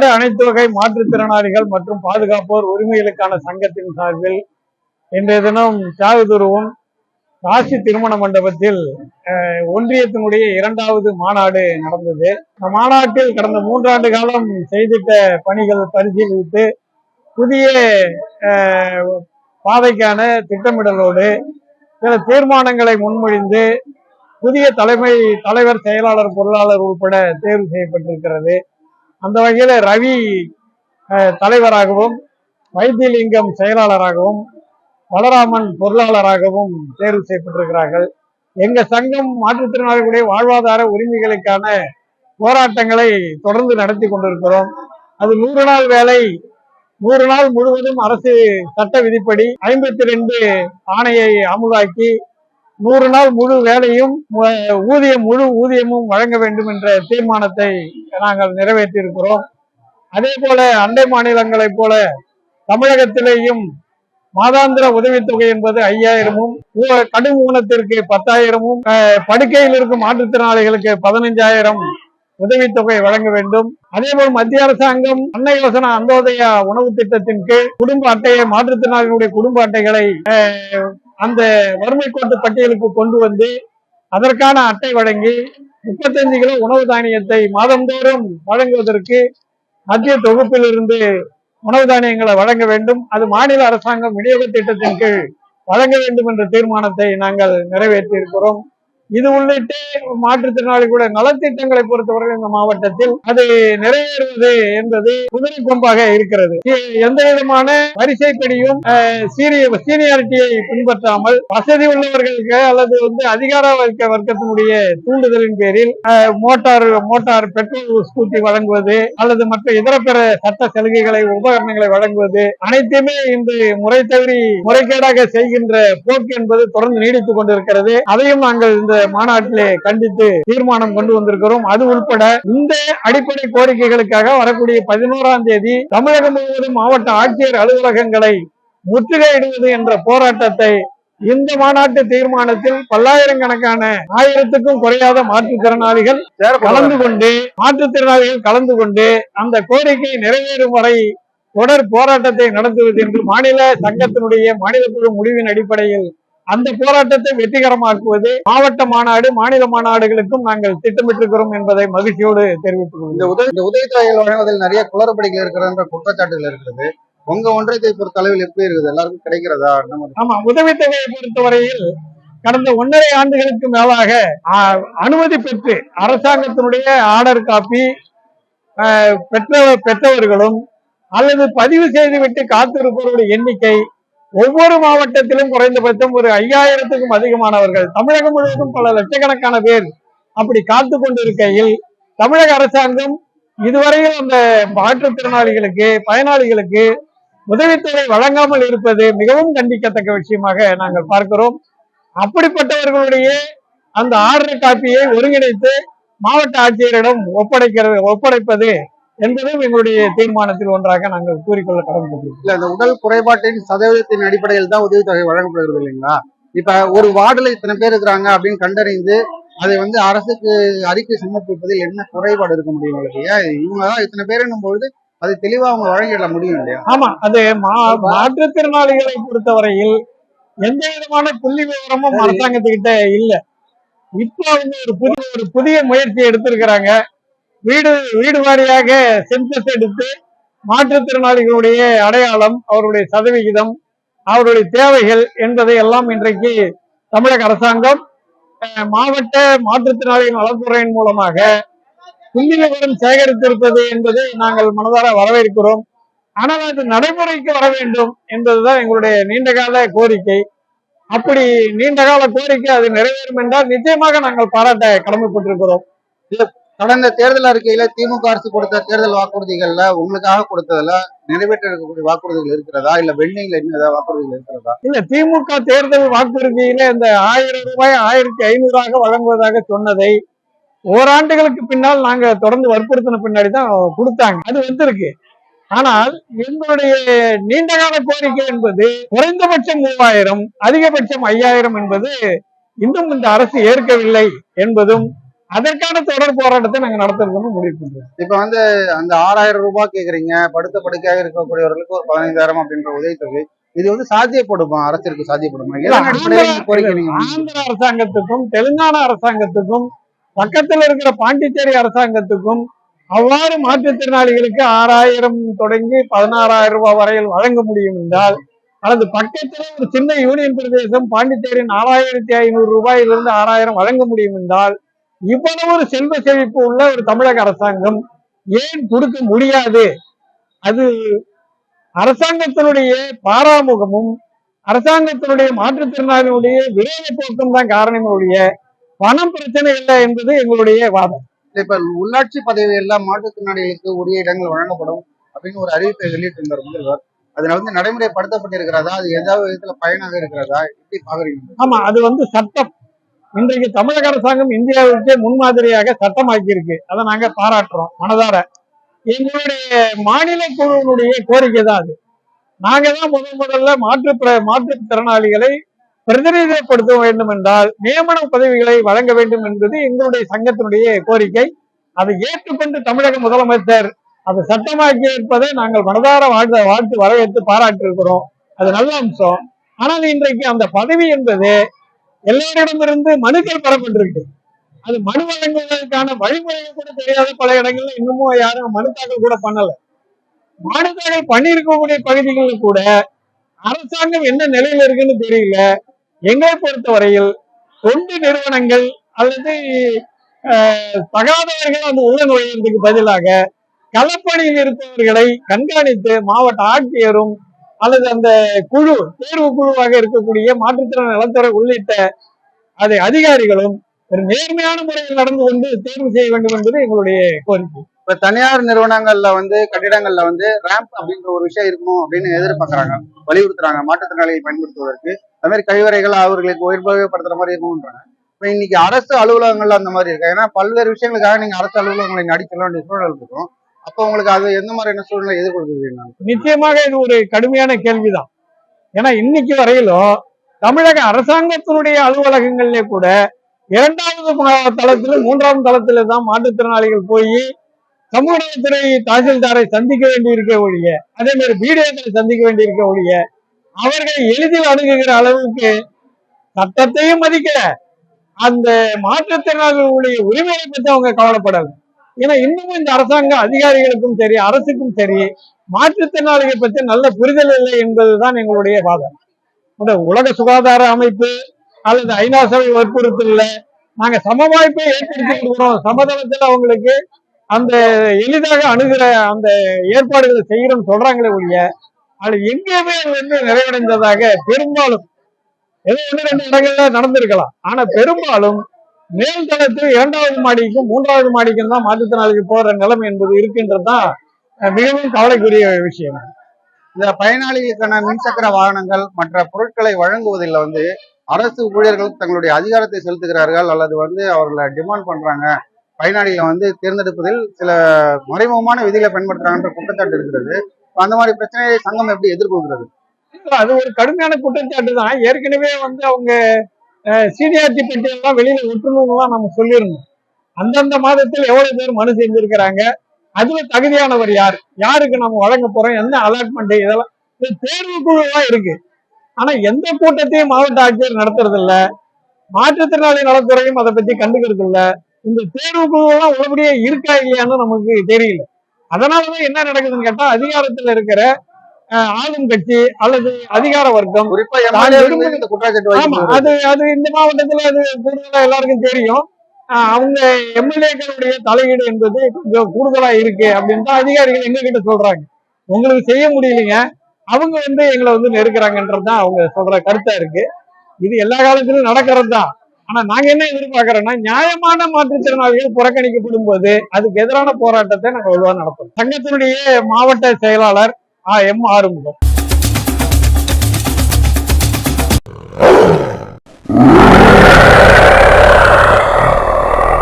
தமிழ்நாடு அனைத்து வகை மாற்றுத்திறனாளிகள் மற்றும் பாதுகாப்போர் உரிமைகளுக்கான சங்கத்தின் சார்பில் இன்றைய தினம் தியாகதுருவும் காசி திருமண மண்டபத்தில் ஒன்றியத்தினுடைய இரண்டாவது மாநாடு நடந்தது. இந்த மாநாட்டில் கடந்த மூன்றாண்டு காலம் செய்திட்ட பணிகள் பரிசீலித்து புதிய அஹ், பாதைக்கான திட்டமிடலோடு சில தீர்மானங்களை முன்மொழிந்து புதிய தலைமை தலைவர் செயலாளர் பொருளாளர் உட்பட தேர்வு செய்யப்பட்டிருக்கிறது. அந்த வகையில் ரவி அஹ், தலைவராகவும் வைத்தியலிங்கம் செயலாளராகவும் பலராமன் பொருளாளராகவும் தேர்வு செய்யப்பட்டிருக்கிறார்கள். எங்க சங்கம் மாற்றுத்திறனாளிகளுடைய வாழ்வாதார உரிமைகளுக்கான போராட்டங்களை தொடர்ந்து நடத்தி கொண்டிருக்கிறோம். அது நூறு நாள் வேலை நூறு நாள் முழுவதும் அரசு சட்ட விதிப்படி ஐம்பத்தி ரெண்டு ஆணையை அமுலாக்கி நூறு நாள் முழு வேலையும் ஊதியம் முழு ஊதியமும் வழங்க வேண்டும் என்ற தீர்மானத்தை நாங்கள் நிறைவேற்றியிருக்கிறோம். அதே போல அண்டை மாநிலங்களைப் போல தமிழகத்திலேயும் மாதாந்திர உதவித்தொகை என்பது ஐயாயிரமும் கடும் ஊனத்திற்கு பத்தாயிரமும் அஹ், படுக்கையில் இருக்கும் மாற்றுத்திறனாளிகளுக்கு பதினஞ்சாயிரம் உதவித்தொகை வழங்க வேண்டும். அதேபோல் மத்திய அரசாங்கம் அன்னை யோசனா அந்தோதயா உணவு திட்டத்தின் கீழ் குடும்ப அட்டையை மாற்றுத்திறனாளிகளுடைய குடும்ப அட்டைகளை அஹ், அந்த வறுமை கோட்டு பட்டியலுக்கு கொண்டு வந்து அதற்கான அட்டை வழங்கி முப்பத்தஞ்சு கிலோ உணவு தானியத்தை மாதந்தோறும் வழங்குவதற்கு மத்திய தொகுப்பிலிருந்து உணவு தானியங்களை வழங்க வேண்டும். அது மாநில அரசாங்கம் விநியோக திட்டத்தின் கீழ் வழங்க வேண்டும் என்ற தீர்மானத்தை நாங்கள் நிறைவேற்றியிருக்கிறோம். இது உள்ளிட்டு மாற்றுத்திறனாளிகளுடைய நலத்திட்டங்களை பொறுத்தவரை இந்த மாவட்டத்தில் அது நிறைவேறுவது என்பது குதிரை கொம்பாக இருக்கிறது. எந்த விதமான வரிசைப்படியும் சீனிய சீனியாரிட்டியை பின்பற்றாமல் வசதி உள்ளவர்களுக்கு அல்லது வந்து அதிகார வர்க்க வர்க்கத்தினுடைய தூண்டுதலின் பேரில் அஹ், மோட்டார் மோட்டார் பெட்ரோல் ஸ்கூட்டி வழங்குவது அல்லது மற்ற இதர பிற சட்ட சலுகைகளை உபகரணங்களை வழங்குவது அனைத்துமே இன்று முறை தவறி முறைகேடாக செய்கின்ற போக்கு என்பது தொடர்ந்து நீடித்துக் கொண்டிருக்கிறது. அதையும் நாங்கள் இந்த மாநாட்டிலே கண்டித்து தீர்மானம் கொண்டு வந்திருக்கிறோம். அது உட்பட இந்த அடிப்படை கோரிக்கைகளுக்காக வரக்கூடிய பதினோராம் தேதி தமிழகம் முழுவதும் மாவட்ட ஆட்சியர் அலுவலகங்களை முற்றுகையிடுவது என்ற போராட்டத்தை இந்த மாநாட்டு தீர்மானத்தில் பல்லாயிரக்கணக்கான ஆயிரத்துக்கும் குறையாத மாற்றுத்திறனாளிகள் கலந்து கொண்டு மாற்றுத்திறனாளிகள் கலந்து கொண்டு அந்த கோரிக்கை நிறைவேறும் வரை தொடர் போராட்டத்தை நடத்துவது என்று மாநில சங்கத்தினுடைய மாநில குழு முடிவின் அடிப்படையில் அந்த போராட்டத்தை வெற்றிகரமாக்குவது மாவட்ட மாநாடு மாநில மாநாடுகளுக்கும் நாங்கள் திட்டமிட்டிருக்கிறோம் என்பதை மகிழ்ச்சியோடு தெரிவித்துக் கொள்கிறோம். இந்த உதவி இந்த உதவித்தொகைகள் வழங்குவதில் நிறைய குளறுபடிகள் இருக்கிறன்ற குற்றச்சாட்டுகள் இருக்கிறது. உங்க ஒன்றியத்தை பொறுத்த அளவில் எப்படி இருக்குது? எல்லாருக்கும் கிடைக்கிறதா? ஆமா உதவித்தொகையை பொறுத்தவரையில் கடந்த ஒன்றரை ஆண்டுகளுக்கு மேலாக அனுமதி பெற்று அரசாங்கத்தினுடைய ஆர்டர் காப்பி பெற்ற பெற்றவர்களும் அல்லது பதிவு செய்துவிட்டு காத்திருப்பவர்களுடைய எண்ணிக்கை ஒவ்வொரு மாவட்டத்திலும் குறைந்தபட்சம் ஒரு ஐயாயிரத்துக்கும் அதிகமானவர்கள் தமிழகம் முழுவதும் பல லட்சக்கணக்கான பேர் அப்படி காத்து கொண்டிருக்கையில் தமிழக அரசாங்கம் இதுவரையில் அந்த மாற்றுத்திறனாளிகளுக்கு பயனாளிகளுக்கு உதவித்தொகை வழங்காமல் இருப்பது மிகவும் கண்டிக்கத்தக்க விஷயமாக நாங்கள் பார்க்கிறோம். அப்படிப்பட்டவர்களுடைய அந்த ஆர்டர் காப்பியை ஒருங்கிணைத்து மாவட்ட ஆட்சியரிடம் ஒப்படைக்கிறது ஒப்படைப்பது என்பதும் எங்களுடைய தீர்மானத்தில் ஒன்றாக நாங்கள் கூறிக்கொள்ள கடமைப்பட்டிருக்கிறோம். இல்ல இந்த உடல் குறைபாட்டின் சதவீதத்தின் அடிப்படையில் தான் உதவித்தொகை வழங்கப்படுகிறது இல்லைங்களா? இப்ப ஒரு வார்டுல இத்தனை பேர் இருக்கிறாங்க அப்படின்னு கண்டறிந்து அதை வந்து அரசுக்கு அறிக்கை சமர்ப்பிப்பதில் என்ன குறைபாடு இருக்க முடியும் உங்களுக்கு? இவங்க தான் இத்தனை பேருன்னும் பொழுது அதை தெளிவா அவங்க வழங்கிட முடியும் இல்லையா? ஆமா அது மா- மாற்றுத்திறனாளிகளை பொறுத்தவரையில் எந்த விதமான புள்ளி விவரமும். அரசாங்கத்துக்கிட்ட இல்ல. இப்போ வந்து ஒரு புதிய ஒரு புதிய முயற்சி எடுத்திருக்கிறாங்க. வீடு வீடு வாரியாக சென்சஸ் எடுத்து மாற்றுத்திறனாளிகளுடைய அடையாளம் அவருடைய சதவிகிதம் அவருடைய தேவைகள் என்பதை எல்லாம் இன்றைக்கு தமிழக அரசாங்கம் அஹ், மாவட்ட மாற்றுத்திறனாளிகள் நலத்துறையின் மூலமாக புள்ளி விவரம் சேகரித்திருப்பது என்பதை நாங்கள் மனதார வரவேற்கிறோம். ஆனால் அது நடைமுறைக்கு வர வேண்டும் என்பதுதான் எங்களுடைய நீண்டகால கோரிக்கை. அப்படி நீண்டகால கோரிக்கை அது நிறைவேறும் என்றால் நிச்சயமாக நாங்கள் பாராட்ட கடமைப்பட்டிருக்கிறோம். கடந்த தேர்தல் அறிக்கையில திமுக அரசு கொடுத்த தேர்தல் வாக்குறுதிகள்ல உங்களுக்காக கொடுத்ததுல நிறைவேற்ற இருக்கக்கூடிய வாக்குறுதிகள் இருக்கிறதா? இல்ல வெள்ளியில இன்னும் ஏதாவது வாக்குறுதிகள் இருக்கிறதா? இல்ல திமுக தேர்தல் வாக்குறுதியில இந்த ஆயிரம் ரூபாய் ஆயிரத்தி ஐநூறாக வழங்குவதாக சொன்னதை ஓராண்டுகளுக்கு பின்னால் நாங்க தொடர்ந்து வற்புறுத்தின பின்னாடி தான் கொடுத்தாங்க. அது வந்திருக்கு. ஆனால் எங்களுடைய நீண்டகால கோரிக்கை என்பது குறைந்தபட்சம் மூவாயிரம் அதிகபட்சம் ஐயாயிரம் என்பது இன்னும் இந்த அரசு ஏற்கவில்லை என்பதும் அதற்கான தொடர் போராட்டத்தை நாங்க நடத்துறதுன்னு முடிவு பண்றோம். இப்ப வந்து அந்த ஆறாயிரம் ரூபாய் கேக்குறீங்க படுத்த படுக்கையாக இருக்கக்கூடியவர்களுக்கு ஒரு பதினைந்தாயிரம் அப்படின்ற உதவித்தொகை இது வந்து சாத்தியப்படுமா? அரசிற்கு சாத்தியப்படுமா? ஆந்திர அரசாங்கத்துக்கும் தெலுங்கானா அரசாங்கத்துக்கும் பக்கத்துல இருக்கிற பாண்டிச்சேரி அரசாங்கத்துக்கும் அவ்வாறு மாற்றுத்திறனாளிகளுக்கு ஆறாயிரம் தொடங்கி பதினாறாயிரம் ரூபாய் வரையில் வழங்க முடியும் என்றால் அல்லது பக்கத்துல ஒரு சின்ன யூனியன் பிரதேசம் பாண்டிச்சேரி நாலாயிரத்தி ஐநூறு ரூபாயிலிருந்து ஆறாயிரம் வழங்க முடியும் என்றால் இவ்வளவு ஒரு செல்வ செழிப்பு உள்ள ஒரு தமிழக அரசாங்கம் ஏன் கொடுக்க முடியாது? அது அரசாங்கத்தினுடைய பாராமுகமும் அரசாங்கத்தினுடைய மாற்றுத்திறனாளிகளுடைய விரோத போக்கும் தான் காரணமே ஒழிய பணம் பிரச்சனை இல்லை என்பது எங்களுடைய வாதம். இப்ப உள்ளாட்சி பதவி எல்லாம் மாற்றுத்திறனாளிகளுக்கு உரிய இடங்கள் வழங்கப்படும் அப்படின்னு ஒரு அறிவிப்பை வெளியிட்டிருந்தார் முதல்வர். அதுல வந்து நடைமுறைப்படுத்தப்பட்டிருக்கிறதா? அது ஏதாவது விதத்துல பயனாக இருக்கிறதா? எப்படி பாக்குறீங்க? ஆமா அது வந்து சட்டம் இன்றைக்கு தமிழக அரசாங்கம் இந்தியாவுக்கே முன்மாதிரியாக சட்டமாக்கி இருக்கு அதை நாங்க பாராட்டுறோம் மனதார. எங்களுடைய மாநில குழுவினுடைய கோரிக்கை தான் அது. நாங்க தான் முதல் முதல்ல மாற்று பிர- மாற்றுத்திறனாளிகளை பிரதிநிதித்துவப்படுத்த வேண்டும் என்றால் நியமன பதவிகளை வழங்க வேண்டும் என்பது எங்களுடைய சங்கத்தினுடைய கோரிக்கை. அதை ஏற்றுக்கொண்டு தமிழக முதலமைச்சர் அதை சட்டமாக்கி இருப்பதை நாங்கள் மனதார வாழ்த்த வாழ்த்து வரவேற்று பாராட்டியிருக்கிறோம். அது நல்ல அம்சம். ஆனால் இன்றைக்கு அந்த பதவி என்பது எல்லோரிடமிருந்து மனுக்கள் பெறப்பட்டிருக்கு. அது மனு வழங்குவதற்கான வழிமுறைகள் கூட தெரியாத பல இடங்கள்ல இன்னமும் யாரும் மனு தாக்கல் கூட பண்ணல. மனு தாக்கல் பண்ணியிருக்கக்கூடிய பகுதிகளில் கூட அரசாங்கம் என்ன நிலையில இருக்குன்னு தெரியல. எங்களை பொறுத்தவரையில் தொண்டு நிறுவனங்கள் அல்லது தகாதவர்கள் அந்த உள்ள நுழைவதற்கு பதிலாக களப்பணியில் இருப்பவர்களை கண்காணித்து மாவட்ட ஆட்சியரும் அல்லது அந்த குழு தேர்வு குழுவாக இருக்கக்கூடிய மாற்றுத்திறன் நலத்துறை உள்ளிட்ட அதை அதிகாரிகளும் ஒரு நேர்மையான முறையில் நடந்து கொண்டு தேர்வு செய்ய வேண்டும் என்பது எங்களுடைய கோரிக்கை. இப்ப தனியார் நிறுவனங்கள்ல வந்து கட்டிடங்கள்ல வந்து ரேம்ப் அப்படின்ற ஒரு விஷயம் இருக்கணும் அப்படின்னு எதிர்பார்க்கறாங்க. வலியுறுத்துறாங்க. மாற்றுத்திறனாளியை பயன்படுத்துவதற்கு. அது மாதிரி கழிவறைகள் அவர்களுக்கு உயர்படுத்துற மாதிரி இருக்கணும்ன்றாங்க இப்ப இன்னைக்கு அரசு அலுவலகங்கள்ல அந்த மாதிரி இருக்கு. ஏன்னா பல்வேறு விஷயங்களுக்காக நீங்க அரசு அலுவலகங்களை நடி வேண்டிய சூழல் இருக்கும். அப்போ உங்களுக்கு அது எந்த மாதிரியான சூழ்நிலை எதிர்கொள்கிறீங்க நிச்சயமாக இது ஒரு கடுமையான கேள்விதான். ஏன்னா இன்னைக்கு வரையிலும் தமிழக அரசாங்கத்தினுடைய அலுவலகங்கள்ல கூட இரண்டாவது ம- மூன்றாவது தளத்தில தான் மாற்றுத்திறனாளிகள் போய் சமூகத்துறை தாசில்தாரை சந்திக்க வேண்டியிருக்க ஒழிய அதே மாதிரி பிடிஓக்களை சந்திக்க வேண்டியிருக்க ஒழிய அவர்களை எளிதில் அணுகுகிற அளவுக்கு சட்டத்தையும் மதிக்கல. அந்த மாற்றுத்திறனாளிகளுடைய உரிமையை பற்றி அவங்க கவலைப்படல. ஏன்னா இன்னமும் இந்த அரசாங்க அதிகாரிகளுக்கும் சரி அரசுக்கும் சரி மாற்றுத்திறனாளிகள் பற்றி நல்ல புரிதல் இல்லை என்பதுதான் எங்களுடைய வாதம். இந்த உலக சுகாதார அமைப்பு அல்லது ஐநா சபை வற்புறுத்தல நாங்க சம வாய்ப்பை ஏற்படுத்தி கொடுக்கிறோம் சமதளத்தில் அவங்களுக்கு அந்த எளிதாக அணுகிற அந்த ஏற்பாடுகளை செய்யறோம்னு சொல்றாங்களே ஒழிய அது எங்கேயுமே வந்து நிறைவடைந்ததாக பெரும்பாலும் ஏதோ ஒன்று ரெண்டு இடங்கள்ல நடந்திருக்கலாம். ஆனா பெரும்பாலும் மேல் தளத்தில் இரண்டாவது மாடிக்கும் மூன்றாவது மாடிக்கும் தான் மாற்றுத்திறனாளிக்கு போற நிலைமை என்பது இருக்கின்றதுதான் மிகவும் கவலைக்குரிய விஷயம். இந்த பயனாளிகளுக்கான மின்சக்கர வாகனங்கள் மற்ற பொருட்களை வழங்குவதில் வந்து அரசு ஊழியர்கள் தங்களுடைய அதிகாரத்தை செலுத்துகிறார்கள் அல்லது வந்து அவர்களை டிமாண்ட் பண்றாங்க. பயனாளிகளை வந்து தேர்ந்தெடுப்பதில் சில மறைமுகமான விதிகளை பயன்படுத்துறாங்கன்ற குற்றச்சாட்டு இருக்கிறது. அந்த மாதிரி பிரச்சனையை சங்கம் எப்படி எதிர்கொள்கிறது? அது ஒரு கடுமையான குற்றச்சாட்டு தான். ஏற்கனவே வந்து அவங்க சீனியாரிட்டி பட்டியலாம் வெளியில விட்டுணும்லாம் நம்ம சொல்லிருந்தோம் அந்தந்த மாதத்தில் எவ்வளவு பேர் மனு செஞ்சிருக்கிறாங்க? அதுல தகுதியானவர் யார்? யாருக்கு நம்ம வழங்க போறோம்? என்ன அலாட்மெண்ட் இதெல்லாம் இது தேர்வு குழுவா இருக்கு. ஆனா எந்த கூட்டத்தையும் மாவட்ட ஆட்சியர் நடத்துறது இல்ல மாற்றுத்திறனாளி நலத்துறையும் அதை பத்தி கண்டுக்கிறது இல்ல இந்த தேர்வு குழுவெல்லாம் உள்ளபடியே இருக்கா இல்லையான்னு நமக்கு தெரியல. அதனாலதான் என்ன நடக்குதுன்னு கேட்டா அதிகாரத்துல இருக்கிற ஆளும் கட்சி அல்லது அதிகார வர்க்கம். அது அது இந்த மாவட்டத்துல அது கூடுதலா எல்லாருக்கும் தெரியும். அவங்க எம்எல்ஏக்களுடைய தலையீடு என்பது கொஞ்சம் கூடுதலா இருக்கு அப்படின்னு தான் அதிகாரிகள் எங்க கிட்ட சொல்றாங்க. உங்களுக்கு செய்ய முடியலைங்க. அவங்க வந்து எங்களை வந்து நெருக்குறாங்கன்றதுதான் அவங்க சொல்ற கருத்தா இருக்கு. இது எல்லா காலத்திலும் நடக்கிறது தான். ஆனா நாங்க என்ன எதிர்பார்க்கறோம்னா நியாயமான மாற்றுத்திறனாளிகள் புறக்கணிக்கப்படும் போது அதுக்கு எதிரான போராட்டத்தை நாங்க வலுவா நடத்துறோம். சங்கத்தினுடைய மாவட்ட செயலாளர் ஆ எம் ஆறுமுகம்